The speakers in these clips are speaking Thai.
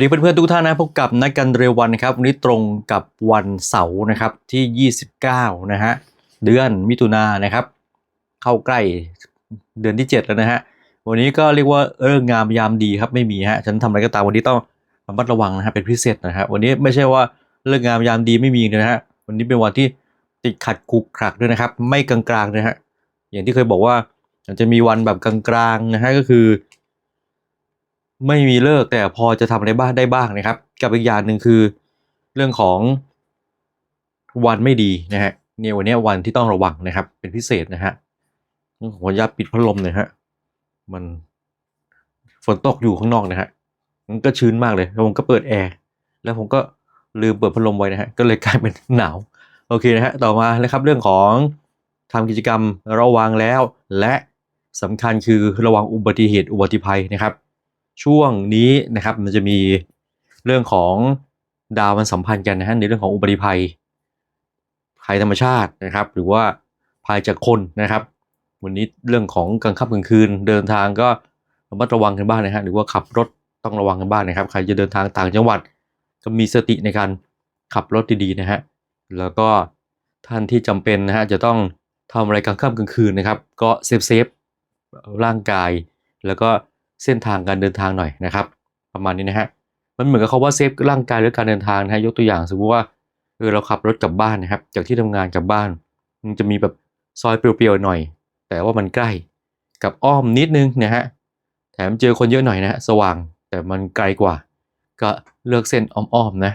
สวัสดีเพื่อนๆทุกท่านนะพบกับนักกันเร็ววันครับวันนี้ตรงกับวันเสาร์นะครับที่ 29 นะฮะเดือนมิถุนายนนะครับ เข้าใกล้เดือนที่ 7 แล้วนะฮะวันนี้ก็เรียกว่าเอองามยามดีครับไม่มีฮะฉันทำอะไรก็ตามวันนี้ต้องระมัดระวังนะฮะเป็นพิเศษนะฮะวันนี้ไม่ใช่ว่าเรื่องงามยามดีไม่มีนะฮะวันนี้เป็นวันที่ติดขัดกุกขักด้วยนะครับ ไม่กลางๆนะฮะอย่างที่เคยบอกว่าจะมีวันแบบกลางๆนะฮะก็คือ ไม่มีเลิกแต่พอจะทำอะไรบ้างได้บ้างนะครับ กับอีกอย่างหนึ่งคือเรื่องของวันไม่ดีนะฮะเนี่ยวันนี้วันที่ต้องระวังนะครับ เป็นพิเศษนะฮะผมขออนุญาปิดพัดลมหน่ยฮะมันฝนตกอยู่ข้างนอกนะฮะมันก็ชื้นมากเลยแล้วผมก็เปิดแอร์แล้วผมก็ลืมเปิดพัดลมไว้นะฮะก็เลยกลายเป็นหนาวโอเคนะฮะต่อมานะครับเรื่องของทำกิจกรรมระวังแล้ว และสำคัญคือระวังอุบัติเหตุอุบัติภัยนะครับ ช่วงนี้นะครับมันจะมีเรื่องของดาวมันสัมพันธ์กันนะฮะในเรื่องของอุบัติภัยภัยธรรมชาตินะครับ หรือว่าภัยจากคนนะครับ วันนี้เรื่องของกลางค่ำกลางคืนเดินทางก็ระมัดระวังกันบ้างนะฮะหรือว่าขับรถต้องระวังกันบ้างนะครับ ใครจะเดินทางต่างจังหวัดก็มีสติในการขับรถดีๆนะฮะแล้วก็ท่านที่จำเป็นนะฮะจะต้องทำอะไรกลางค่ำกลางคืนนะครับ ก็เซฟเซฟร่างกาย แล้วก็ เส้นทางการเดินทางหน่อยนะครับ ประมาณนี้นะฮะมันเหมือนกับเขาว่าเซฟร่างกายหรือการเดินทางนะฮะยกตัวอย่างสมมติว่าเออเราขับรถกลับบ้านนะครับ จากที่ทำงานกลับบ้าน มันจะมีแบบซอยเปรียวๆหน่อย แต่ว่ามันใกล้กับอ้อมนิดนึงนะฮะแถมเจอคนเยอะหน่อยนะฮะสว่างแต่มันไกลกว่า ก็เลือกเส้นอ้อมๆนะ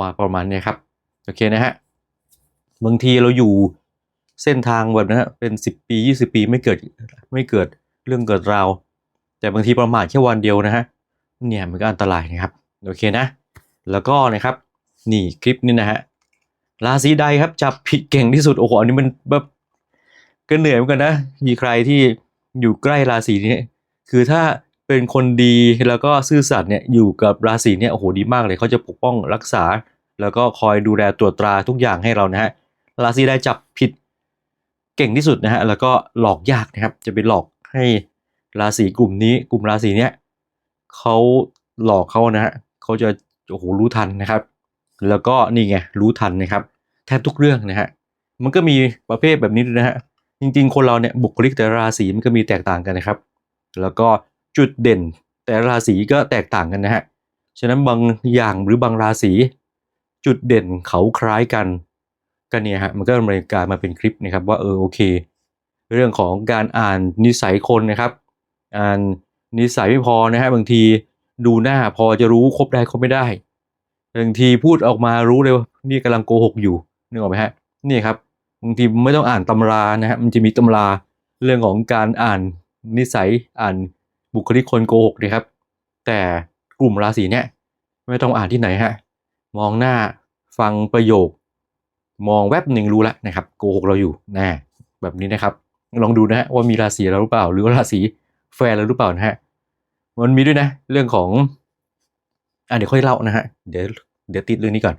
มาประมาณนี้ครับโอเคนะฮะบางทีเราอยู่เส้นทางแบบนั้นฮะเป็น 10 ปี 20 ปีไม่เกิดไม่เกิดเรื่องเกิดราว แต่บางทีประมาทแค่วันเดียวนะฮะเนี่ยมันก็อันตรายนะครับโอเคนะ แล้วก็นะครับนี่คลิปนี้นะฮะราศีใดครับจับผิดเก่งที่สุดโอ้โหอันนี้มันแบบก็เหนื่อยเหมือนกันนะมีใครที่อยู่ใกล้ราศีนี้คือถ้าเป็นคนดีแล้วก็ซื่อสัตย์เนี่ยอยู่กับราศีเนี่ยโอ้โหดีมากเลยเขาจะปกป้องรักษา แล้วก็คอยดูแลตรวจตราทุกอย่างให้เรานะฮะราศีใดจับผิดเก่งที่สุดนะฮะแล้วก็หลอกยากนะครับจะไปหลอกให้ ราศีกลุ่มนี้กลุ่มราศีเนี้ยเขาหลอกเขานะฮะเขาจะโอ้โหรู้ทันนะครับ แล้วก็นี่ไงรู้ทันนะครับ แทบทุกเรื่องนะฮะมันก็มีประเภทแบบนี้ด้วยนะฮะจริงๆ คนเราเนี่ยบุคลิกแต่ราศีมันก็มีแตกต่างกันนะครับ แล้วก็จุดเด่นแต่ราศีก็แตกต่างกันนะฮะฉะนั้นบางอย่างหรือบางราศีจุดเด่นเขาคล้ายกันก็เนี่ยฮะมันก็เลยกายมาเป็นคลิปนะครับว่าเออโอเค เรื่องของการอ่านนิสัยคนนะครับ อ่านนิสัยไม่พอนะฮะบางทีดูหน้าพอจะรู้ครบได้ครบไม่ได้บางทีพูดออกมารู้เลยว่านี่กำลังโกหกอยู่นึกออกไหมฮะนี่ครับบางทีไม่ต้องอ่านตำรานะฮะมันจะมีตำราเรื่องของการอ่านนิสัยอ่านบุคลิกคนโกหกนะครับ แต่กลุ่มราศีเนี่ยไม่ต้องอ่านที่ไหนฮะมองหน้าฟังประโยค มองแวบหนึ่งรู้แล้วนะครับโกหกเราอยู่นะแบบนี้นะครับ ลองดูนะฮะว่ามีราศีเราหรือเปล่า หรือว่าราศี แฟนเราหรือเปล่านะฮะ มันมีด้วยนะ เรื่องของ อะเดี๋ยวค่อยเล่านะฮะ เดี๋ยวเดี๋ยวติดเรื่องนี้ก่อน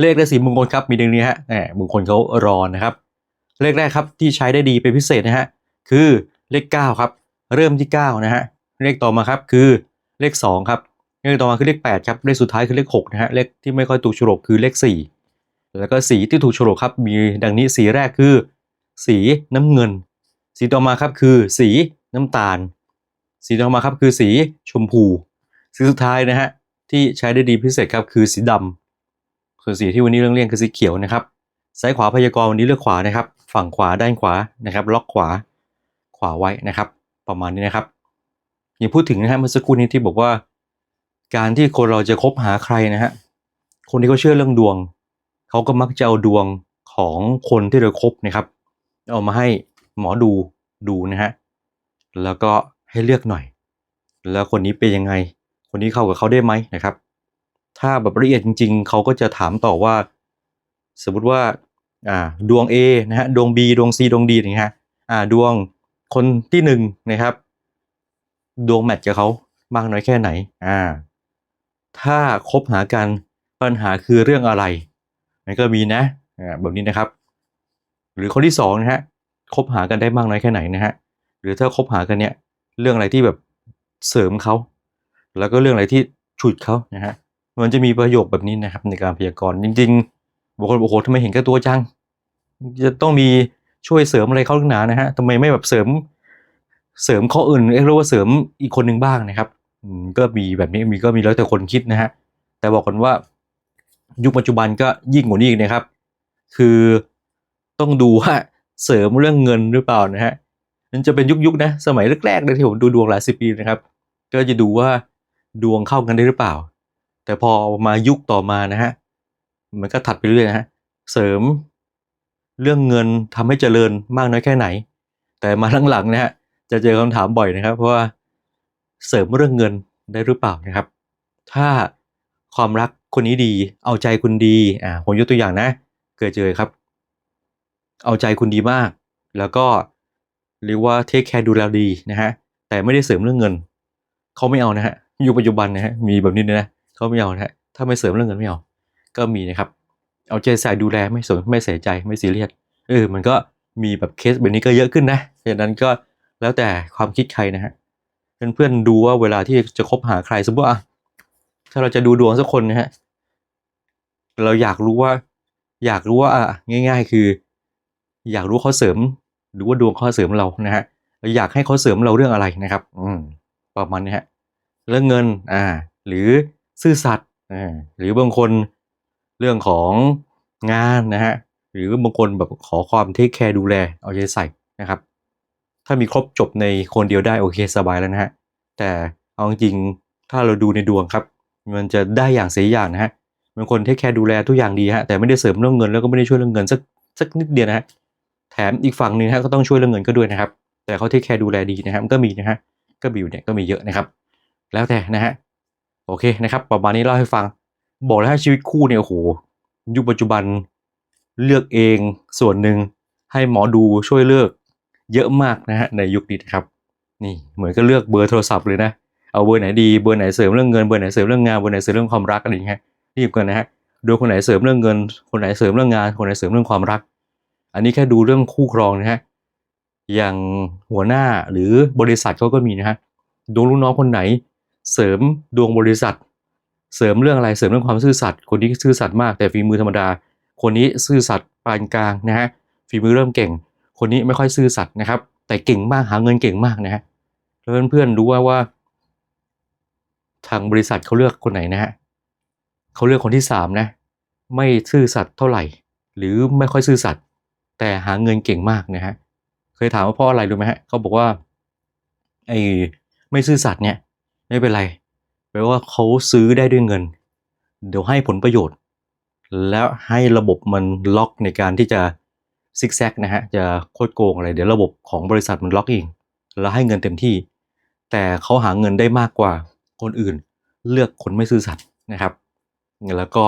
เลขราศีมงคลครับ มีดังนี้ฮะแหมมงคลเขารอนะครับ เลขแรกครับที่ใช้ได้ดีเป็นพิเศษนะฮะ คือเลข 9 ครับ เริ่มที่ 9 นะฮะ เลขต่อมาครับคือเลข 2 ครับ เลขต่อมาคือเลข 8 ครับ เลขสุดท้ายคือเลข 6 นะฮะ เลขที่ไม่ค่อยถูกฉลกคือเลข 4 แล้วก็สีที่ถูกฉลกครับ มีดังนี้สีแรกคือ สีน้ำเงิน สีต่อมาครับคือสี น้ำตาล สีต่อมาครับคือสีชมพู สีสุดท้ายนะฮะที่ใช้ได้ดีพิเศษครับคือสีดำส่วนสีที่วันนี้เรื่องเลี่ยงคือสีเขียวนะครับซ้ายขวาพยากรณ์วันนี้เลือกขวานะครับ ฝั่งขวาด้านขวานะครับ ล็อกขวาขวาไว้นะครับ ประมาณนี้นะครับอย่างพูดถึงนะฮะเมื่อสักครู่นี้ที่บอกว่า การที่คนเราจะคบหาใครนะฮะคนที่เขาเชื่อเรื่องดวงเขาก็มักจะเอาดวงของคนที่เราคบนะครับ เอามาให้หมอดูดูนะฮะ แล้วก็ให้เลือกหน่อย แล้วคนนี้เป็นยังไง คนนี้เข้ากับเขาได้ไหมนะครับ ถ้าแบบละเอียดจริง ๆ เขาก็จะถามต่อว่า สมมติว่าอ่าดวง A นะฮะดวง B ดวง C ดวง D นะฮะอ่าดวงคนที่หนึ่งนะครับดวงแมทกับเขามากน้อยแค่ไหนอ่าถ้าคบหากันปัญหาคือเรื่องอะไรมันก็มีนะอ่าแบบนี้นะครับ หรือคนที่สองนะฮะคบหากันได้มากน้อยแค่ไหนนะฮะ หรือถ้าคบหากันเนี่ยเรื่องอะไรที่แบบเสริมเขา แล้วก็เรื่องอะไรที่ฉุดเขานะฮะมันจะมีประโยคแบบนี้นะครับในการพยากรณ์จริงๆบางคนบอกโอ้โหทำไมเห็นแก่ตัวจัง จะต้องมีช่วยเสริมอะไรเขาหนานะฮะทำไมไม่แบบเสริมเสริมข้ออื่นเรียกว่าเสริมอีกคนหนึ่งบ้างนะครับก็มีแบบนี้มีก็มีแล้วแต่คนคิดนะฮะแต่บอกกันว่ายุคปัจจุบันก็ยิ่งกว่านี้อีกนะครับ คือต้องดูว่าเสริมเรื่องเงินหรือเปล่านะฮะ นั่นจะเป็นยุคยุคๆนะ สมัยแรกๆเลยที่ผมดูดวงหลายสิบปีนะครับ ก็จะดูว่าดวงเข้ากันได้หรือเปล่า แต่พอมายุคต่อมานะฮะมันก็ถัดไปเรื่อยนะฮะเสริมเรื่องเงินทำให้เจริญมากน้อยแค่ไหน แต่มาหลังๆนะฮะจะเจอคำถามบ่อยนะครับ เพราะว่าเสริมเรื่องเงินได้หรือเปล่านะครับ ถ้าความรักคนนี้ดีเอาใจคุณดีอ่าผมยกตัวอย่างนะ เกิดเจอครับ เอาใจคุณดีมาก แล้วก็ เรียกว่าเทคแคร์ดูแลดีนะฮะแต่ไม่ได้เสริมเรื่องเงินเขาไม่เอานะฮะยุคปัจจุบันนะฮะมีแบบนี้นะเขาไม่เอานะฮะถ้าไม่เสริมเรื่องเงินไม่เอาก็มีนะครับ เอาใจใส่ดูแลไม่สนไม่เสียใจไม่ซีเรียสเออมันก็มีแบบเคสแบบนี้ก็เยอะขึ้นนะฉะนั้นก็แล้วแต่ความคิดใครนะฮะเพื่อนๆดูว่าเวลาที่จะคบหาใครสมมติว่าถ้าเราจะดูดวงสักคนนะฮะเราอยากรู้ว่า อยากรู้ว่าอะง่าย ๆ คือ อยากรู้เขาเสริม หรือว่าดวงเขาเสริมเรานะฮะเราอยากให้เขาเสริมเราเรื่องอะไรนะครับ อืมประมาณนี้ฮะเรื่องเงินอ่า หรือซื่อสัตย์อ่าหรือบางคนเรื่องของงานนะฮะหรือบางคนแบบขอความเทคแคร์ดูแลเอาใจใส่นะครับ ถ้ามีครบจบในคนเดียวได้โอเคสบายแล้วนะฮะแต่เอาจริงถ้าเราดูในดวงครับ มันจะได้อย่างเสียอย่างนะฮะบางคนเทคแคร์ดูแลทุกอย่างดีฮะแต่ไม่ได้เสริมเรื่องเงินแล้วก็ไม่ได้ช่วยเรื่องเงินสักสักนิดเดียวนะฮะ มอีกฝั่งหนึ่งฮะก็ต้องช่วยเรื่องเงินก็ด้วยนะครับ แต่เขาเทคแคร์ดูแลดีนะครับก็มีนะฮะก็บิวเนี่ยก็มีเยอะนะครับ แล้วแต่นะฮะโอเคนะครับประมาณนี้เล่าให้ฟัง บอกแล้วให้ชีวิตคู่เนี่ยโอ้โหยุคปัจจุบันเลือกเองส่วนหนึ่งให้หมอดูช่วยเลือกเยอะมากนะฮะในยุคนี้นะครับ นี่เหมือนก็เลือกเบอร์โทรศัพท์เลยนะเอาเบอร์ไหนดีเบอร์ไหนเสริมเรื่องเงินเบอร์ไหนเสริมเรื่องงานเบอร์ไหนเสริมเรื่องความรักอะไรอย่างเงี้ยรีบกันนะฮะดูคนไหนเสริมเรื่องเงิน คนไหนเสริมเรื่องงาน คนไหนเสริมเรื่องความรัก อันนี้แค่ดูเรื่องคู่ครองนะฮะอย่างหัวหน้าหรือบริษัทเขาก็มีนะฮะดวงลูกน้องคนไหน เสริมดวงบริษัท เสริมเรื่องอะไรเสริมเรื่องความซื่อสัตย์คนนี้ซื่อสัตย์มากแต่ฝีมือธรรมดา คนนี้ซื่อสัตย์ปานกลางนะฮะฝีมือเริ่มเก่ง คนนี้ไม่ค่อยซื่อสัตย์นะครับ แต่เก่งมากหาเงินเก่งมากนะฮะแล้วเพื่อนๆรู้ว่าว่า ทางบริษัทเขาเลือกคนไหนนะฮะเขาเลือกคนที่สามนะไม่ซื่อสัตย์เท่าไหร่ หรือไม่ค่อยซื่อสัตย์ แต่หาเงินเก่งมากนะฮะเคยถามว่าเพราะอะไรรู้ไหมฮะเขาบอกว่าไอ้ไม่ซื่อสัตย์เนี่ยไม่เป็นไรแปลว่าเขาซื้อได้ด้วยเงิน เดี๋ยวให้ผลประโยชน์ แล้วให้ระบบมันล็อกในการที่จะซิกแซกนะฮะจะโคดโกงอะไร เดี๋ยวระบบของบริษัทมันล็อกเองแล้วให้เงินเต็มที่ แต่เขาหาเงินได้มากกว่าคนอื่น เลือกคนไม่ซื่อสัตย์นะครับแล้วก็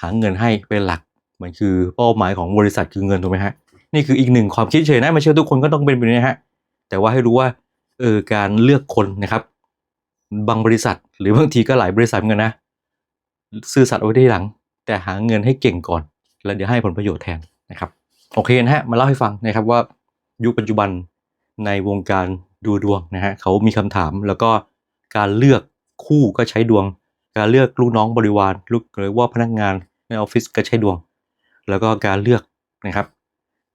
หาเงินให้เป็นหลัก มันคือเป้าหมายของบริษัทคือเงินถูกไหมฮะนี่คืออีกหนึ่งความคิดเฉยนะไม่เชื่อทุกคนก็ต้องเป็นแบบนี้นะฮะแต่ว่าให้รู้ว่าเออการเลือกคนนะครับ บางบริษัทหรือบางทีก็หลายบริษัทเหมือนกันนะซื่อสัตย์เอาไว้ที่หลัง แต่หาเงินให้เก่งก่อน แล้วเดี๋ยวให้ผลประโยชน์แทนนะครับโอเคนะฮะมาเล่าให้ฟังนะครับว่ายุคปัจจุบันในวงการดูดวงนะฮะเขามีคำถามแล้วก็การเลือกคู่ก็ใช้ดวง การเลือกลูกน้องบริวารลูกหรือว่าพนักงานในออฟฟิศก็ใช้ดวง แล้วก็การเลือกนะครับ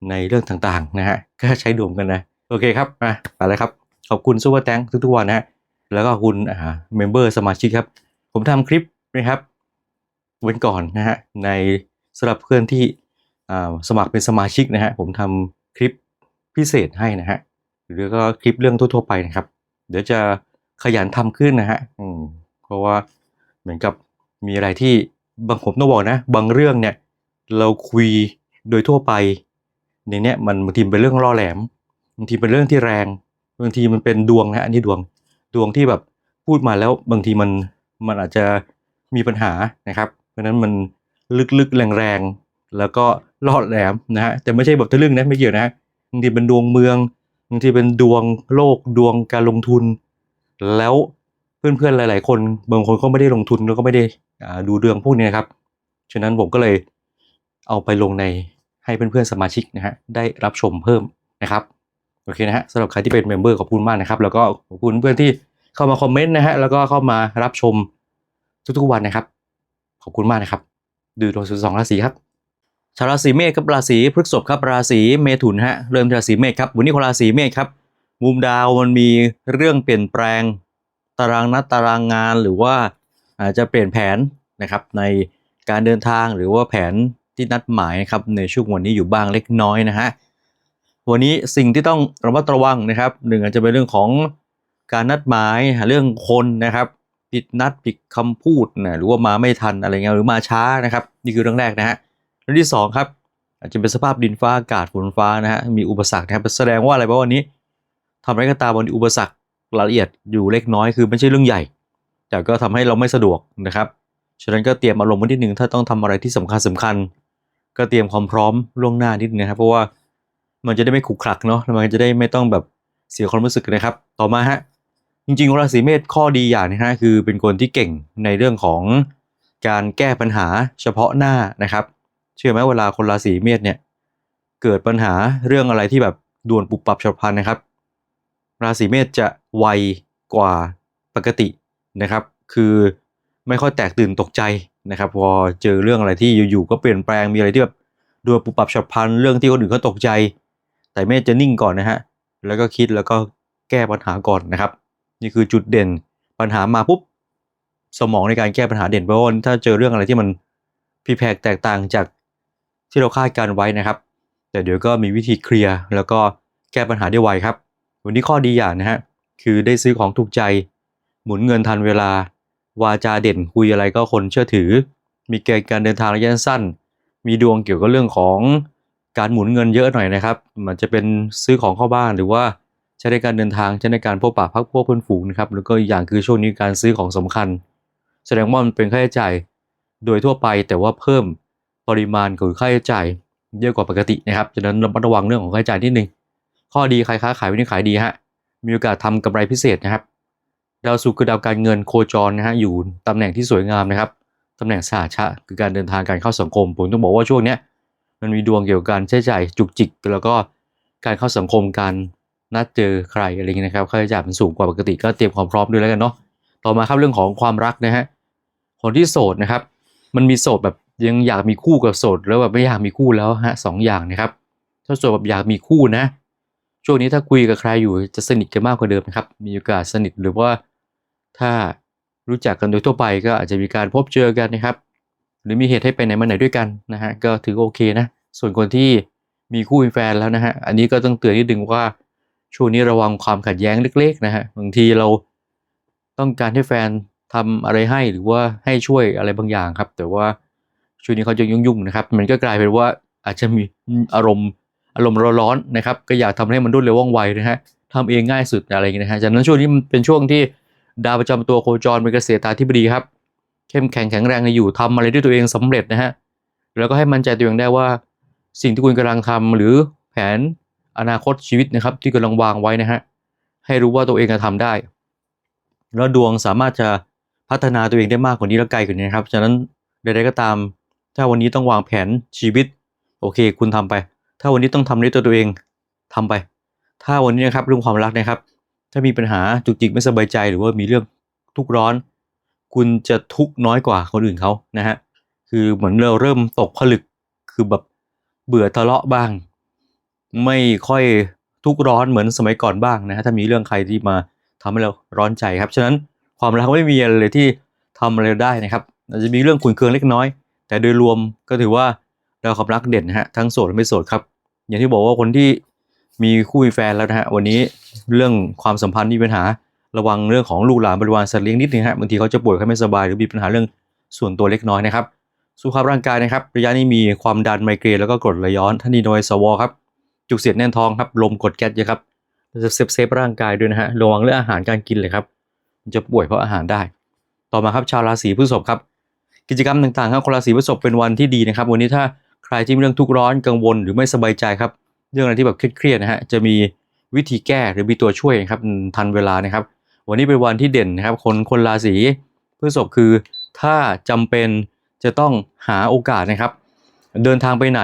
ในเรื่องต่างๆนะฮะก็ใช้ดวงกันนะ โอเคครับมาไปเลยครับ ขอบคุณซูเปอร์แตงทุกๆวันนะฮะแล้วก็คุณอ่าเมมเบอร์สมาชิกครับ ผมทำคลิปนะครับเว้นก่อนนะฮะในสำหรับเพื่อนที่อ่าสมัครเป็นสมาชิกนะฮะผมทำคลิปพิเศษให้นะฮะหรือก็คลิปเรื่องทั่วๆไปนะครับ เดี๋ยวจะขยันทำขึ้นนะฮะอืมเพราะว่าเหมือนกับมีอะไรที่บางผมต้องบอกนะ บางเรื่องเนี่ย เราคุยโดยทั่วไปในเนี้ยมันบางทีเป็นเรื่องล่อแหลมบางทีเป็นเรื่องที่แรงบางทีมันเป็นดวงนะฮะอันนี้ดวงดวงที่แบบพูดมาแล้วบางทีมันมันอาจจะมีปัญหานะครับ เพราะฉะนั้นมันลึกๆแรงๆแล้วก็ล่อแหลมนะฮะแต่ไม่ใช่แบบทะลึ่งนะไม่เกี่ยวนะฮะบางทีเป็นดวงเมืองบางทีเป็นดวงโลกดวงการลงทุน แล้วเพื่อนๆหลาย ๆ คนบางคนก็ไม่ได้ลงทุนแล้วก็ไม่ได้อ่าดูเรื่องพวกนี้นะครับฉะนั้นผมก็เลย เอาไปลงในให้เพื่อนๆสมาชิกนะฮะได้รับชมเพิ่มนะครับโอเคนะฮะสำหรับใครที่เป็นเมมเบอร์ขอบคุณมากนะครับ แล้วก็ขอบคุณเพื่อนที่เข้ามาคอมเมนต์นะฮะแล้วก็เข้ามารับชมทุกๆวันนะครับ ขอบคุณมากนะครับ ดูดวงสุดสองราศีครับชาวราศีเมษครับราศีพฤษภครับราศีเมถุนฮะเริ่มราศีเมษครับวันนี้คนราศีเมษครับมุมดาวมันมีเรื่องเปลี่ยนแปลงตารางนัดตารางงานหรือว่าอาจจะเปลี่ยนแผนนะครับในการเดินทางหรือว่าแผน ที่นัดหมายนะครับในช่วงวันนี้อยู่บ้างเล็กน้อยนะฮะวันนี้สิ่งที่ต้องระมัดระวังนะครับหนึ่งอาจจะเป็นเรื่องของการนัดหมายเรื่องคนนะครับผิดนัดผิดคำพูดนะหรือว่ามาไม่ทันอะไรเงี้ยหรือมาช้านะครับ นี่คือเรื่องแรกนะฮะเรื่องที่สองครับ อาจจะเป็นสภาพดินฟ้าอากาศฝนฟ้านะฮะมีอุปสรรคนะครับแสดงว่าอะไรเพราะวันนี้ทำอะไรก็ตามวันอุปสรรครายละเอียดอยู่เล็กน้อยคือไม่ใช่เรื่องใหญ่ แต่ก็ทำให้เราไม่สะดวกนะครับฉะนั้นก็เตรียมอารมณ์ไว้นิดนึงถ้าต้องทำอะไรที่สำคัญสำคัญ ก็เตรียมความพร้อมล่วงหน้านิดนึงนะครับ เพราะว่ามันจะได้ไม่ขรุขระเนาะแล้วมันจะได้ไม่ต้องแบบเสียความรู้สึกนะครับ ต่อมาฮะจริงๆราศีเมษข้อดีอย่างนะฮะคือเป็นคนที่เก่งในเรื่องของการแก้ปัญหาเฉพาะหน้านะครับ เชื่อไหมเวลาคนราศีเมษเนี่ยเกิดปัญหาเรื่องอะไรที่แบบด่วนปุบปับฉับพลันนะครับ ราศีเมษจะไวกว่าปกตินะครับ คือ ไม่ค่อยแตกตื่นตกใจนะครับพอเจอเรื่องอะไรที่อยู่ๆก็เปลี่ยนแปลงมีอะไรที่แบบด่วนปุบปับฉับพลันเรื่องที่คนอื่นเขาตกใจ แต่เมษจะนิ่งก่อนนะฮะแล้วก็คิดแล้วก็แก้ปัญหาก่อนนะครับ นี่คือจุดเด่นปัญหามาปุ๊บสมองในการแก้ปัญหาเด่นเพราะว่าถ้าเจอเรื่องอะไรที่มันผิดแผกแตกต่างจากที่เราคาดการไว้นะครับ แต่เดี๋ยวก็มีวิธีเคลียร์แล้วก็แก้ปัญหาได้ไวครับ วันนี้ข้อดีอย่างนะฮะคือได้ซื้อของถูกใจ หมุนเงินทันเวลา วาจาเด่นคุยอะไรก็คนเชื่อถือ มีเกณฑ์การเดินทางระยะสั้น มีดวงเกี่ยวกับเรื่องของการหมุนเงินเยอะหน่อยนะครับ มันจะเป็นซื้อของเข้าบ้านหรือว่าใช้ในการเดินทางใช้ในการพบปะพักพวกเพื่อนฝูงนะครับแล้วก็อีกอย่างคือช่วงนี้การซื้อของสำคัญ แสดงว่ามันเป็นค่าใช้จ่ายโดยทั่วไปแต่ว่าเพิ่มปริมาณของค่าใช้จ่ายเยอะกว่าปกตินะครับฉะนั้นระมัดระวังเรื่องของค่าใช้จ่ายนิดนึงข้อดีใครค้าขายวันนี้ขายดีฮะมีโอกาสทำกำไรพิเศษนะครับ ดาวศุกร์คือดาวการเงินโคจรนะฮะอยู่ตำแหน่งที่สวยงามนะครับตำแหน่งสหชะคือการเดินทางการเข้าสังคมผมต้องบอกว่าช่วงเนี้ยมันมีดวงเกี่ยวกับการใช้จ่ายจุกจิก แล้วก็การเข้าสังคมการนัดเจอใครอะไรเงี้ยนะครับค่าใช้จ่ายมันสูงกว่าปกติก็เตรียมความพร้อมด้วยแล้วกันเนาะต่อมาครับเรื่องของความรักนะฮะคนที่โสดนะครับ มันมีโสดแบบยังอยากมีคู่กับโสดแล้วแบบไม่อยากมีคู่แล้วฮะสองอย่างนะครับถ้าโสดแบบอยากมีคู่นะ ช่วงนี้ถ้าคุยกับใครอยู่จะสนิทกันมากกว่าเดิมนะครับมีโอกาสสนิทหรือว่า ถ้ารู้จักกันโดยทั่วไปก็อาจจะมีการพบเจอกันนะครับ หรือมีเหตุให้ไปไหนมาไหนด้วยกันนะฮะก็ถือโอเคนะ ส่วนคนที่มีคู่มีแฟนแล้วนะฮะอันนี้ก็ต้องเตือนนิดนึงว่าช่วงนี้ระวังความขัดแย้งเล็ก ๆ นะฮะบางทีเราต้องการให้แฟนทำอะไรให้หรือว่าให้ช่วยอะไรบางอย่างครับ แต่ว่าช่วงนี้เขาจะยุ่งๆนะครับ มันก็กลายเป็นว่าอาจจะมีอารมณ์อารมณ์ร้อนๆนะครับ ก็อยากทำให้มันรวดเร็วว่องไวนะฮะทำเองง่ายสุดอะไรอย่างเงี้ยนะฮะจากนั้นช่วงนี้มันเป็นช่วงที่ ดาวประจำตัวโคจรเป็นเกษตราธิบดีครับ เข้มแข็งแข็งแรงในอยู่ทำอะไรด้วยตัวเองสำเร็จนะฮะแล้วก็ให้มั่นใจตัวเองได้ว่า สิ่งที่คุณกำลังทำหรือแผนอนาคตชีวิตนะครับ ที่กำลังวางไว้นะฮะให้รู้ว่าตัวเองจะทำได้ แล้วดวงสามารถจะพัฒนาตัวเองได้มากกว่านี้และไกลกว่านี้ครับฉะนั้นใดๆก็ตาม ถ้าวันนี้ต้องวางแผนชีวิต โอเค คุณทำไป ถ้าวันนี้ต้องทำด้วยตัวตัวเองทำไป ถ้าวันนี้นะครับเรื่องความรักนะครับ ถ้ามีปัญหาจุกจิกไม่สบายใจหรือว่ามีเรื่องทุกข์ร้อน คุณจะทุกข์น้อยกว่าคนอื่นเขานะฮะคือเหมือนเราเริ่มตกผลึกคือแบบเบื่อทะเลาะบ้าง ไม่ค่อยทุกข์ร้อนเหมือนสมัยก่อนบ้างนะฮะถ้ามีเรื่องใครที่มาทำให้เราร้อนใจครับฉะนั้นความรักไม่มีอะไรเลยที่ทำอะไรได้นะครับอาจจะมีเรื่องขุนเคืองเล็กน้อย แต่โดยรวมก็ถือว่าเราความรักเด่นนะฮะทั้งโสดและไม่โสดครับ อย่างที่บอกว่าคนที่ มีคู่มีแฟนแล้วนะฮะวันนี้เรื่องความสัมพันธ์มีปัญหาระวังเรื่องของลูกหลานบริวารสัตว์เลี้ยงนิดนึงฮะบางทีเขาจะป่วยเขาไม่สบายหรือมีปัญหาเรื่องส่วนตัวเล็กน้อยนะครับสุขภาพร่างกายนะครับระยะนี้มีความดันไมเกรนแล้วก็กรดไหลย้อนท่านีโดยสวครับจุกเสียดแน่นท้องครับลมกดแก๊สเยอะครับจะเซฟเซฟร่างกายด้วยนะฮะระวังเรื่องอาหารการกินเลยครับจะป่วยเพราะอาหารได้ ต่อมาครับชาวราศีพฤษภครับกิจกรรมต่างๆครับคนราศีพฤษภเป็นวันที่ดีนะครับ วันนี้ถ้าใครที่มีเรื่องทุกข์ร้อนกังวลหรือไม่สบายใจครับ เรื่องอะไรที่แบบเครียดๆนะฮะจะมีวิธีแก้หรือมีตัวช่วยครับทันเวลานะครับ วันนี้เป็นวันที่เด่นนะครับ คนคนราศีพฤษภคือถ้าจำเป็นจะต้องหาโอกาสนะครับ เดินทางไปไหน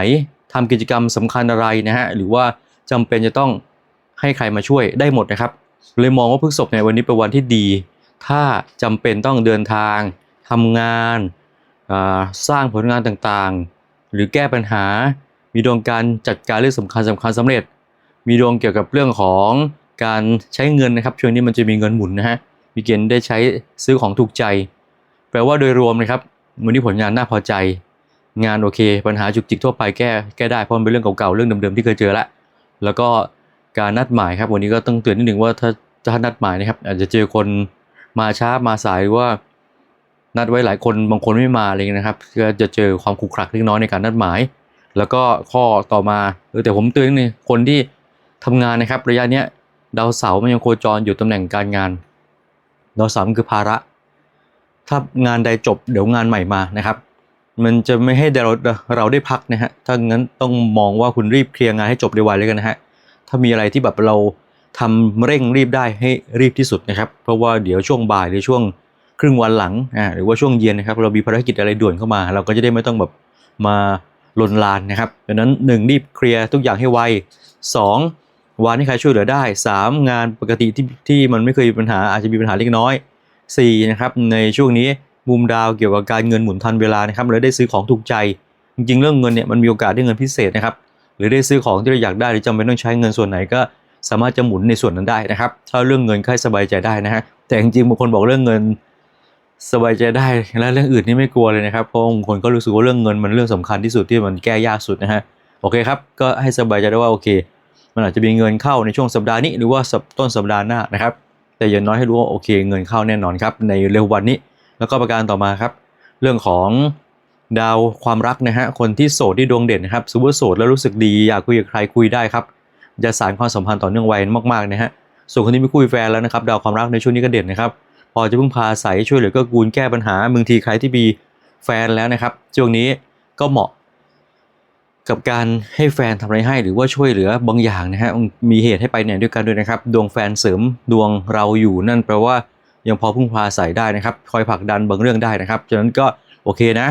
ทำกิจกรรมสำคัญอะไรนะฮะหรือว่าจำเป็นจะต้องให้ใครมาช่วยได้หมดนะครับ เลยมองว่าพฤษภในยวันนี้เป็นวันที่ดี ถ้าจำเป็นต้องเดินทางทำงานสร้างผลงานต่างๆ หรือแก้ปัญหา มีดวงการจัดการเรื่องสำคัญสำคัญสำเร็จ มีดวงเกี่ยวกับเรื่องของการใช้เงินนะครับ ช่วงนี้มันจะมีเงินหมุนนะฮะ มีเกณฑ์ได้ใช้ซื้อของถูกใจ แปลว่าโดยรวมนะครับวันนี้ผลงานน่าพอใจ งานโอเค ปัญหาจุกจิกทั่วไปแก้แก้ได้เพราะมันเป็นเรื่องเก่าๆเรื่องเดิมๆที่เคยเจอแล้วแล้วก็การนัดหมายครับวันนี้ก็ต้องเตือนนิดหนึ่งว่าถ้าถ้านัดหมายนะครับ อาจจะเจอคนมาช้ามาสายหรือว่านัดไว้หลายคนบางคนไม่มาอะไรเงี้ยนะครับ ก็จะเจอความขรุขระเล็กน้อยในการนัดหมาย แล้วก็ข้อต่อมาเออแต่ผมเตือนนิดนึงคนที่ทำงานนะครับ ระยะเนี้ยดาวเสาร์มันยังโคจรอยู่ตำแหน่งการงานดาวเสาร์มันคือภาระ ถ้างานใดจบเดี๋ยวงานใหม่มานะครับ มันจะไม่ให้เราเราได้พักนะฮะถ้างั้นต้องมองว่าคุณรีบเคลียร์งานให้จบไวๆเลยกันนะฮะถ้ามีอะไรที่แบบเราทำเร่งรีบได้ให้รีบที่สุดนะครับ เพราะว่าเดี๋ยวช่วงบ่ายหรือช่วงครึ่งวันหลังอ่าหรือว่าช่วงเย็นนะครับ เรามีภารกิจอะไรด่วนเข้ามา เราก็จะได้ไม่ต้องแบบมา ลนลานนะครับดังนั้นหนึ่งรีบเคลียร์ทุกอย่างให้ไวสองวันที่ใครช่วยเหลือได้สามงานปกติที่ที่มันไม่เคยมีปัญหาอาจจะมีปัญหาเล็กน้อยสี่นะครับในช่วงนี้มุมดาวเกี่ยวกับการเงินหมุนทันเวลานะครับเลยได้ซื้อของถูกใจ จริงๆ เรื่องเงินเนี่ยมันมีโอกาสได้เงินพิเศษนะครับหรือได้ซื้อของที่เราอยากได้หรือจำเป็นต้องใช้เงินส่วนไหนก็สามารถจะหมุนในส่วนนั้นได้นะครับ ถ้าเรื่องเงินใครสบายใจได้นะฮะแต่จริงๆบางคนบอกเรื่องเงิน สบายใจได้แล้วเรื่องอื่นนี่ไม่กลัวเลยนะครับเพราะบางคนก็รู้สึกว่าเรื่องเงินมันเรื่องสำคัญที่สุดที่มันแก้ยากสุดนะฮะโอเคครับก็ให้สบายใจได้ว่าโอเค มันอาจจะมีเงินเข้าในช่วงสัปดาห์นี้หรือว่าต้นสัปดาห์หน้านะครับ แต่อย่างน้อยให้รู้ว่าโอเค เงินเข้าแน่นอนครับในเร็ววันนี้ แล้วก็ประการต่อมาครับ เรื่องของดาวความรักนะฮะคนที่โสดที่ดวงเด่นนะครับสมมติโสดแล้วรู้สึกดีอยากคุยกับใครคุยได้ครับจะสานความสัมพันธ์ต่อเนื่องไวมากๆนะฮะส่วนคนที่ไม่คุยแฟนแล้วนะครับดาวความรักในช่วงนี้ก็เด่นนะครับ พอจะพึ่งพาอาศัยช่วยเหลือก็กูลแก้ปัญหาบางทีใครที่มีแฟนแล้วนะครับช่วงนี้ก็เหมาะกับการให้แฟนทำอะไรให้หรือว่าช่วยเหลือบางอย่างนะฮะมีเหตุให้ไปเนี่ยด้วยกันด้วยนะครับ ดวงแฟนเสริมดวงเราอยู่นั่นแปลว่ายังพอพึ่งพาอาศัยได้นะครับ คอยผลักดันบางเรื่องได้นะครับฉะนั้นก็โอเคนะ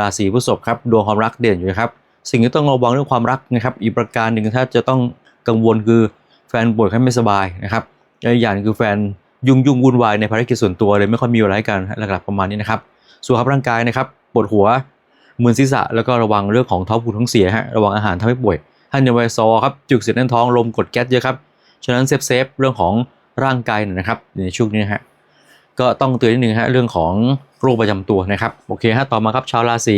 ราศีพฤษภครับดวงความรักเด่นอยู่ครับสิ่งที่ต้องระวังเรื่องความรักนะครับ อีกประการหนึ่งถ้าจะต้องกังวลคือแฟนป่วยแค่ไม่สบายนะครับอีกอย่างคือแฟน ยุ่งยุ่งวุ่นวายในภารกิจส่วนตัวเลยไม่ค่อยมีเวลาให้กันหลักๆประมาณนี้นะครับสุขภาพร่างกายนะครับปวดหัวมึนศีรษะแล้วก็ระวังเรื่องของท้องผูกท้องเสียฮะระวังอาหารทำให้ป่วยท่านยาไวซอครับจุกเสียดแน่นท้องลมกดแก๊สเยอะครับฉะนั้นเซฟเซฟเรื่องของร่างกายนะครับในช่วงนี้ฮะก็ต้องเตือนนิดนึงฮะเรื่องของโรคประจำตัวนะครับโอเคฮะต่อมาครับชาวราศี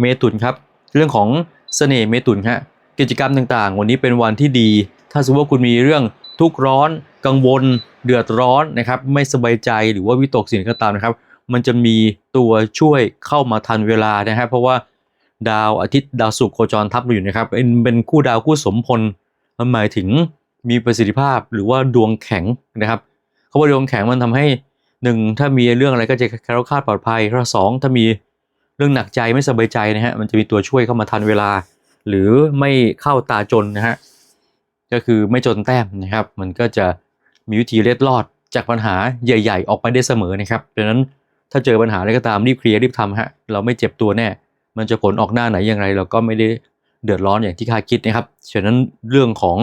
เมถุนครับเรื่องของเสน่ห์เมถุนฮะกิจกรรมต่างๆ วันนี้เป็นวันที่ดี ถ้าสมมติว่าคุณมีเรื่องทุกข์ร้อน กังวลเดือดร้อนนะครับไม่สบายใจหรือว่าวิตกสิ่งก็ตามนะครับ มันจะมีตัวช่วยเข้ามาทันเวลานะครับเพราะว่าดาวอาทิตย์ดาวศุกร์โคจรทับอยู่นะครับเป็นเป็นคู่ดาวคู่สมพลมันหมายถึงมีประสิทธิภาพหรือว่าดวงแข็งนะครับเขาว่าดวงแข็งมันทำให้หนึ่งถ้ามีเรื่องอะไรก็จะแคล้วคลาดปลอดภัยข้อสองถ้ามีเรื่องหนักใจไม่สบายใจนะฮะมันจะมีตัวช่วยเข้ามาทันเวลา หรือไม่เข้าตาจนนะฮะก็คือไม่จนแต้มนะครับ มันก็จะ มีวิธีเล็ดลอดจากปัญหาใหญ่ ๆ ออกไปได้เสมอนะครับดังนั้นถ้าเจอปัญหาอะไรก็ตามรีบเคลียร์รีบทำฮะเราไม่เจ็บตัวแน่ มันจะผลออกหน้าไหนอย่างไร เราก็ไม่ได้เดือดร้อนอย่างที่คาดคิดนะครับฉะนั้นเรื่องของ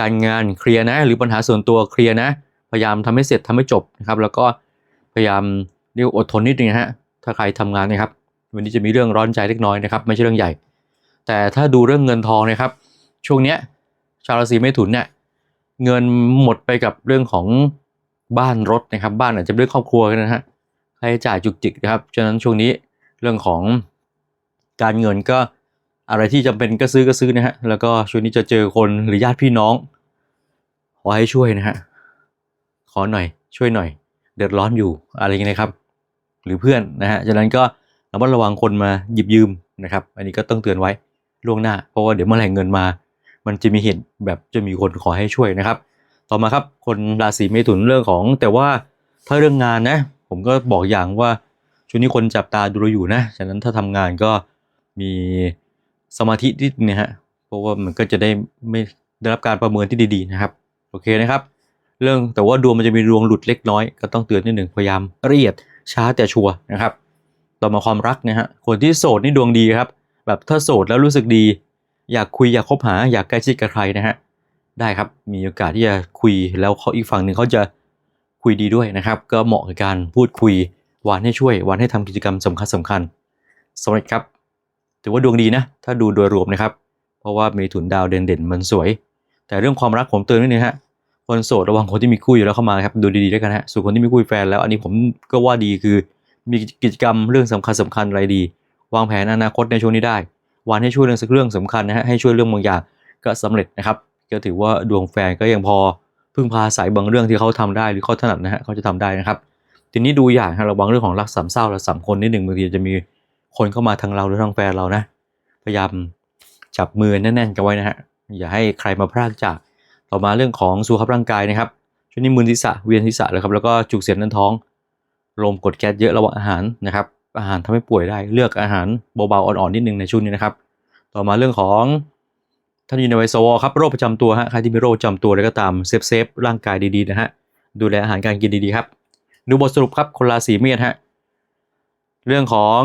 การงานเคลียร์นะ หรือปัญหาส่วนตัวเคลียร์นะ พยายามทำให้เสร็จทำให้จบนะครับแล้วก็พยายามเรียกอดทนนิดนึงฮะถ้าใครทำงานนะครับ วันนี้จะมีเรื่องร้อนใจเล็กน้อยนะครับไม่ใช่เรื่องใหญ่ แต่ถ้าดูเรื่องเงินทองนะครับ ช่วงเนี้ยชาวราศีเมถุนเนี่ย เงินหมดไปกับเรื่องของบ้านรถนะครับ บ้านอาจจะเป็นเรื่องครอบครัวกันนะฮะค่าใช้จ่ายจุกจิกนะครับฉะนั้นช่วงนี้เรื่องของการเงินก็อะไรที่จำเป็นก็ซื้อก็ซื้อนะฮะแล้วก็ช่วงนี้จะเจอคนหรือญาติพี่น้อง ขอให้ช่วยนะฮะขอหน่อยช่วยหน่อย เดือดร้อนอยู่อะไรอย่างเงี้ยนะครับ หรือเพื่อนนะฮะฉะนั้นก็ระมัดระวังคนมาหยิบยืมนะครับ อันนี้ก็ต้องเตือนไว้ล่วงหน้า เพราะว่าเดี๋ยวเมื่อไหร่เงินมา มันจะมีเหตุแบบจะมีคนขอให้ช่วยนะครับ ต่อมาครับคนราศีเมถุนเรื่องของ แต่ว่าถ้าเรื่องงานนะ ผมก็บอกอย่างว่าช่วงนี้คนจับตาดูเราอยู่นะฉะนั้นถ้าทำงานก็มีสมาธินิดเนี่ยฮะเพราะว่ามันก็จะได้ไม่ได้รับการประเมินที่ดีๆนะครับโอเคนะครับ เรื่องแต่ว่าดวงมันจะมีดวงหลุดเล็กน้อยก็ต้องเตือนนิดหนึ่งพยายามละเอียดช้าแต่ชัวร์นะครับ ต่อมาความรักนะฮะคนที่โสดนี่ดวงดีครับ แบบถ้าโสดแล้วรู้สึกดี อยากคุยอยากคบหาอยากใกล้ชิดกับใครนะฮะได้ครับมีโอกาสที่จะคุยแล้วเขาอีกฝั่งหนึ่งเขาจะคุยดีด้วยนะครับ ก็เหมาะกับการพูดคุยวานให้ช่วยวานให้ทำกิจกรรมสำคัญสำคัญสำเร็จครับ ถือว่าดวงดีนะ ถ้าดูโดยรวมนะครับ เพราะว่าเมถุนดาวเด่นๆมันสวย แต่เรื่องความรักผมเตือนนิดนึงฮะคนโสดระวังคนที่มีคู่อยู่แล้วเข้ามาครับดูดีๆด้วยกันฮะส่วนคนที่มีคู่แฟนแล้วอันนี้ผมก็ว่าดีคือมีกิจกรรมเรื่องสำคัญสำคัญอะไรดี วางแผนอนาคตในช่วงนี้ได้ วานให้ช่วยเรื่องสักเรื่องสำคัญนะฮะให้ช่วยเรื่องบางอย่างก็สำเร็จนะครับ ก็ถือว่าดวงแฟนก็ยังพอพึ่งพาสายบางเรื่องที่เขาทำได้หรือเขาถนัดนะฮะเขาจะทำได้นะครับ ทีนี้ดูอย่างฮะระวังเรื่องของรักสามเศร้าและสามคนนิดหนึ่งบางทีจะมีคนเข้ามาทางเราหรือทางแฟนเรานะ พยายามจับมือแน่นๆกันไว้นะฮะอย่าให้ใครมาพรากจากต่อมาเรื่องของสุขภาพร่างกายนะครับช่วงนี้มึนศีรษะเวียนศีรษะเลยครับแล้วก็จุกเสียดแน่นท้องลมกดแก๊สเยอะระวังอาหารนะครับ อาหารทำให้ป่วยได้ เลือกอาหารเบาๆอ่อนๆนิดนึงในช่วงนี้นะครับ ต่อมาเรื่องของท่านอยู่ในวัยสวครับโรคประจำตัวฮะใครที่มีโรคประจำตัวอะไรก็ตามเซฟเซฟร่างกายดีๆนะฮะดูแลอาหารการกินดีๆครับดูบทสรุปครับคนราศีเมษฮะเรื่องของ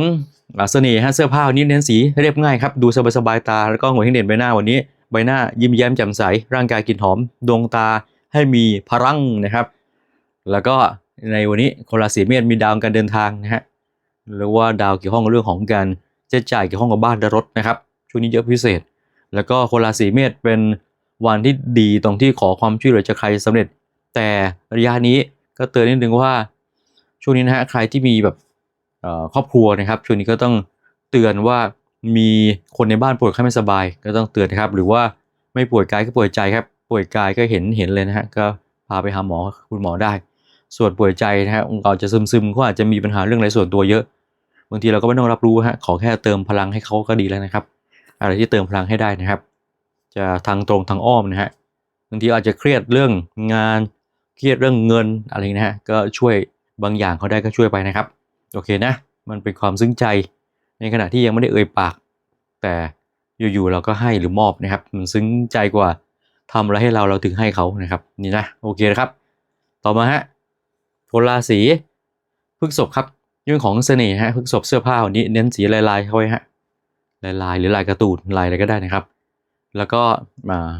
อเสน่ห์ฮะเสื้อผ้าวันนี้เน้นสีเรียบง่ายครับดูสบายๆตาแล้วก็หัวให้เด่นใบหน้าวันนี้ใบหน้ายิ้มแย้มแจ่มใส ร่างกายกลินหอม ดวงตาให้มีพลังนะครับ แล้วก็ในวันนี้คนราศีเมษมีดาวการเดินทางนะฮะ หรือว่าดาวเกี่ยวข้องกับเรื่องของการใช้จ่ายเกี่ยวข้องกับบ้านและรถนะครับช่วงนี้เยอะพิเศษ แล้วก็คนราศีเมษเป็นวันที่ดีตรงที่ขอความช่วยเหลือจากใครสำเร็จ แต่ระยะนี้ก็เตือนนิดนึงว่า ช่วงนี้นะฮะใครที่มีแบบครอบครัวนะครับ ช่วงนี้ก็ต้องเตือนว่ามีคนในบ้านป่วยไข้ไม่สบาย ก็ต้องเตือนนะครับ หรือว่าไม่ป่วยกายก็ป่วยใจครับ ป่วยกายก็เห็นเห็นเลยนะฮะก็พาไปหาหมอคุณหมอได้ ส่วนป่วยใจนะฮะองค์กรจะซึมซึมๆก็อาจจะมีปัญหาเรื่องอะไรส่วนตัวเยอะ บางทีเราก็ไม่ต้องรับรู้ฮะขอแค่เติมพลังให้เขาก็ดีแล้วนะครับ อะไรที่เติมพลังให้ได้นะครับ จะทางตรงทางอ้อมนะฮะบางทีอาจจะเครียดเรื่องงานเครียดเรื่องเงินอะไรนะฮะก็ช่วยบางอย่างเขาได้ก็ช่วยไปนะครับ โอเคนะ มันเป็นความซึ้งใจในขณะที่ยังไม่ได้เอ่ยปาก แต่อยู่ๆเราก็ให้หรือมอบนะครับ มันซึ้งใจกว่าทำอะไรให้เราเราถึงให้เขานะครับ นี่นะโอเคนะครับ ต่อมาฮะโพลราศีพฤกษภครับ เรื่องของเสน่ห์ฮะพฤกษภเสื้อผ้าวันนี้เน้นสีลายๆเข้าไว้ฮะลายลายๆหรือลายการ์ตูนลายอะไรก็ได้นะครับ แล้วก็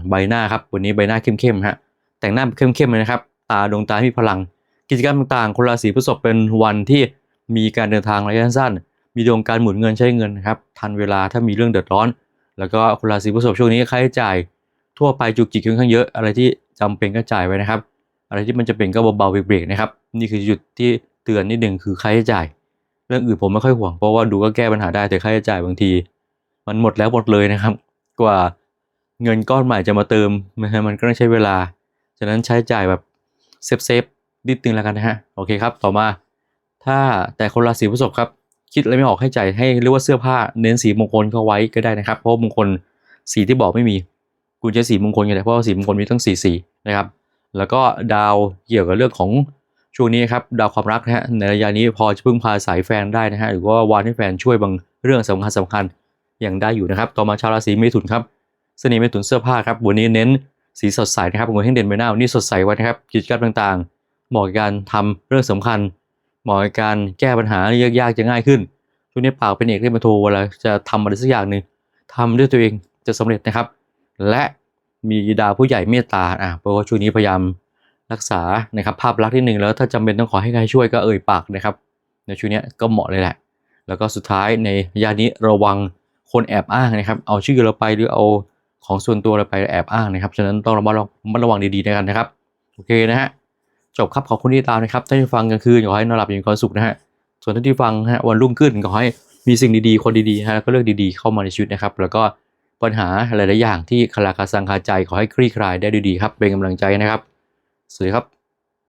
ใบหน้าครับวันนี้ใบหน้าเข้มๆฮะแต่งหน้าเข้มๆเลยนะครับ ตาดวงตามีพลัง กิจกรรมต่างๆ คนราศีพฤษภเป็นวันที่มีการเดินทางระยะสั้น มีดวงการหมุนเงินใช้เงินนะครับ ทันเวลาถ้ามีเรื่องเดือดร้อน แล้วก็คนราศีพฤษภช่วงนี้ค่าใช้จ่ายทั่วไปจุกจิกค่อนข้างเยอะ อะไรที่จำเป็นก็จ่ายไว้นะครับ อะไรที่มันจะเป็นก็เบาๆเบรกๆนะครับ นี่คือจุดที่ เตือนนิดหนึ่งคือค่าใช้จ่าย เรื่องอื่นผมไม่ค่อยห่วงเพราะว่าดูก็แก้ปัญหาได้แต่ค่าใช้จ่ายบางที มันหมดแล้วหมดเลยนะครับ กว่าเงินก้อนใหม่จะมาเติมนะฮะมันก็ต้องใช้เวลา ฉะนั้นใช้จ่ายแบบเซฟเซฟนิดนึงแล้วกันนะฮะโอเคครับ ต่อมาถ้าแต่คนราศีพฤษภครับ คิดอะไรไม่ออกให้จ่ายให้เรียกว่าเสื้อผ้าเน้นสีมงคลเข้าไว้ก็ได้นะครับ เพราะมงคลสีที่บอกไม่มีคุณจะสีมงคลกันเลยเพราะว่าสีมงคลมีทั้งสีสีนะครับ แล้วก็ดาวเกี่ยวกับเรื่องของ ช่วงนี้ครับดาวความรักนะฮะในระยะนี้พอจะพึ่งพาสายแฟนได้นะฮะหรือว่าวานให้แฟนช่วยบางเรื่องสำคัญสำคัญอย่างได้อยู่นะครับ ต่อมาชาวราศีเมถุนครับเสน่ห์เมถุนเสื้อผ้าครับวันนี้เน้นสีสดใสนะครับงนให้เด่นใบหน้าวันนี้สดใสไว้นะครับกิจกรรมต่างๆ เหมาะกับการทำเรื่องสำคัญ เหมาะกับการแก้ปัญหายากๆจะง่ายขึ้นช่วงนี้ปากเป็นเอกเล่นมาโทเวลาจะทำอะไรสักอย่างหนึ่งทำด้วยตัวเองจะสำเร็จนะครับ และมีดาวผู้ใหญ่เมตตาอะเพราะว่าช่วงนี้พยายาม รักษานะครับภาพลักษณ์ที่หนึ่งแล้วถ้าจำเป็นต้องขอให้ใครช่วยก็เอ่ยปากนะครับ ในช่วงนี้ก็เหมาะเลยแหละ แล้วก็สุดท้ายในยานี้ระวังคนแอบอ้างนะครับ เอาชื่อเราไปหรือเอาของส่วนตัวเราไปแอบอ้างนะครับฉะนั้นต้องระมัดระวังดีๆในกันนะครับโอเคนะฮะจบครับขอบคุณที่ตามนะครับถ้านที่ฟังกลางคืนขอให้นอนหลับอย่างมีความสุขนะฮะส่วนท่านที่ฟังฮะวันรุ่งขึ้นขอให้มีสิ่งดีๆ คนดีๆฮะแล้วก็เรื่องดีๆเข้ามาในชีวิตนะครับ แล้วก็ปัญหาหลายๆอย่างที่คาราคาซังคาใจขอให้คลี่คลายได้ด้วยดีครับเป็นกำลังใจนะครับ สวัสดีครับ